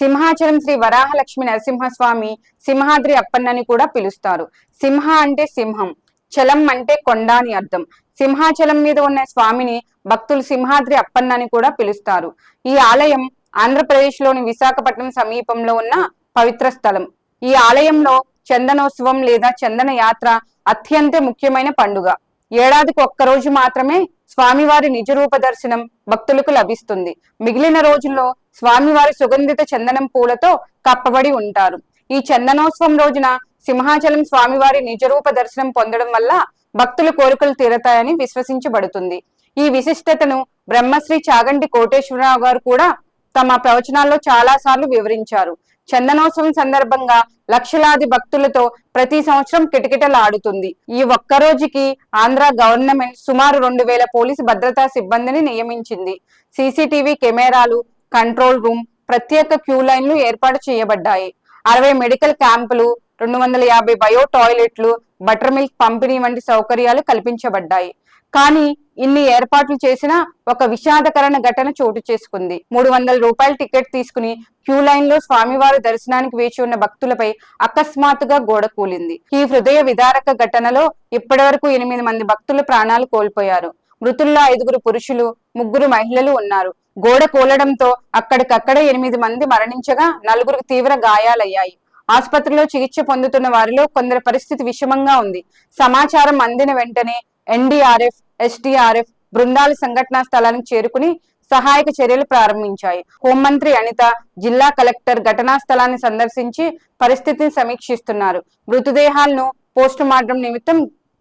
సింహాచలం శ్రీ వరాహలక్ష్మి నరసింహస్వామి సింహాద్రి అప్పన్నని కూడా పిలుస్తారు. సింహ అంటే సింహం చలం అంటే కొండ అని అర్థం. సింహాచలం మీద ఉన్న స్వామిని భక్తులు సింహాద్రి అప్పన్న అని కూడా పిలుస్తారు. ఈ ఆలయం ఆంధ్రప్రదేశ్లోని విశాఖపట్నం సమీపంలో ఉన్న పవిత్ర స్థలం. ఈ ఆలయంలో చందనోత్సవం లేదా చందన యాత్ర అత్యంత ముఖ్యమైన పండుగ. ఏడాదికి ఒక్క రోజు మాత్రమే స్వామివారి నిజరూప దర్శనం భక్తులకు లభిస్తుంది. మిగిలిన రోజుల్లో స్వామివారి సుగంధిత చందనం పూలతో కప్పబడి ఉంటారు. ఈ చందనోత్సవం రోజున సింహాచలం స్వామివారి నిజరూప దర్శనం పొందడం వల్ల భక్తుల కోరికలు తీరతాయని విశ్వసించబడుతుంది. ఈ విశిష్టతను బ్రహ్మశ్రీ చాగంటి కోటేశ్వరరావు గారు కూడా తమ ప్రవచనాల్లో చాలా సార్లు వివరించారు. చందనోత్సవం సందర్భంగా లక్షలాది భక్తులతో ప్రతి సంవత్సరం కిటకిటలాడుతుంది. ఈ ఒక్క రోజుకి ఆంధ్ర గవర్నమెంట్ సుమారు రెండు వేల పోలీసు భద్రతా సిబ్బందిని నియమించింది. సీసీటీవీ కెమెరాలు కంట్రోల్ రూమ్ ప్రత్యేక క్యూ లైన్లు ఏర్పాటు చేయబడ్డాయి. అరవై మెడికల్ క్యాంపులు రెండు వందల యాభై బయో టాయిలెట్లు బటర్ మిల్క్ పంపిణీ వంటి సౌకర్యాలు కల్పించబడ్డాయి. కానీ ఇన్ని ఏర్పాట్లు చేసిన ఒక విషాదకరణ ఘటన చోటు చేసుకుంది. మూడు వందల రూపాయల టికెట్ తీసుకుని క్యూ లైన్లో స్వామివారి దర్శనానికి వేచి ఉన్న భక్తులపై అకస్మాత్తుగా గోడ కూలింది. ఈ హృదయ విదారక ఘటనలో ఇప్పటి వరకు ఎనిమిది మంది భక్తులు ప్రాణాలు కోల్పోయారు. మృతుల్లో ఐదుగురు పురుషులు ముగ్గురు మహిళలు ఉన్నారు. గోడ కూలడంతో అక్కడికక్కడే ఎనిమిది మంది మరణించగా నలుగురికి తీవ్ర గాయాలయ్యాయి. ఆసుపత్రిలో చికిత్స పొందుతున్న వారిలో కొందరి పరిస్థితి విషమంగా ఉంది. సమాచారం అందిన వెంటనే ఎన్డీఆర్ఎఫ్ ఎస్టీఆర్ఎఫ్ బృందాలు సంఘటనా స్థలానికి చేరుకుని సహాయక చర్యలు ప్రారంభించాయి. హోంమంత్రి అనిత జిల్లా కలెక్టర్ ఘటనా స్థలాన్ని సందర్శించి పరిస్థితిని సమీక్షిస్తున్నారు. మృతదేహాలను పోస్టు మార్టం నిమిత్తం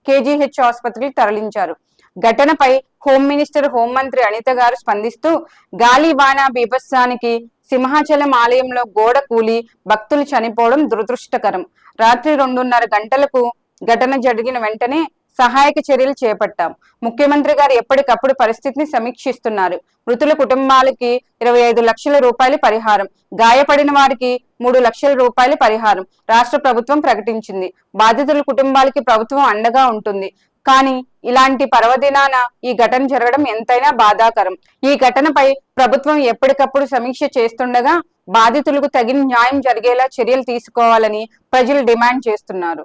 కేజీహెచ్ ఆసుపత్రికి తరలించారు. ఘటనపై హోం మినిస్టర్ హోంమంత్రి అనిత గారు స్పందిస్తూ గాలి వాన బీభత్సానికి సింహాచలం ఆలయంలో గోడ కూలి భక్తులు చనిపోవడం దురదృష్టకరం. రాత్రి రెండున్నర గంటలకు ఘటన జరిగిన వెంటనే సహాయక చర్యలు చేపట్టాం. ముఖ్యమంత్రి గారు ఎప్పటికప్పుడు పరిస్థితిని సమీక్షిస్తున్నారు. మృతుల కుటుంబాలకి ఇరవై ఐదు లక్షల రూపాయల పరిహారం గాయపడిన వారికి మూడు లక్షల రూపాయల పరిహారం రాష్ట్ర ప్రభుత్వం ప్రకటించింది. బాధితుల కుటుంబాలకి ప్రభుత్వం అండగా ఉంటుంది. కానీ ఇలాంటి పర్వదినాన ఈ ఘటన జరగడం ఎంతైనా బాధాకరం. ఈ ఘటనపై ప్రభుత్వం ఎప్పటికప్పుడు సమీక్ష చేస్తుండగా బాధితులకు తగిన న్యాయం జరిగేలా చర్యలు తీసుకోవాలని ప్రజలు డిమాండ్ చేస్తున్నారు.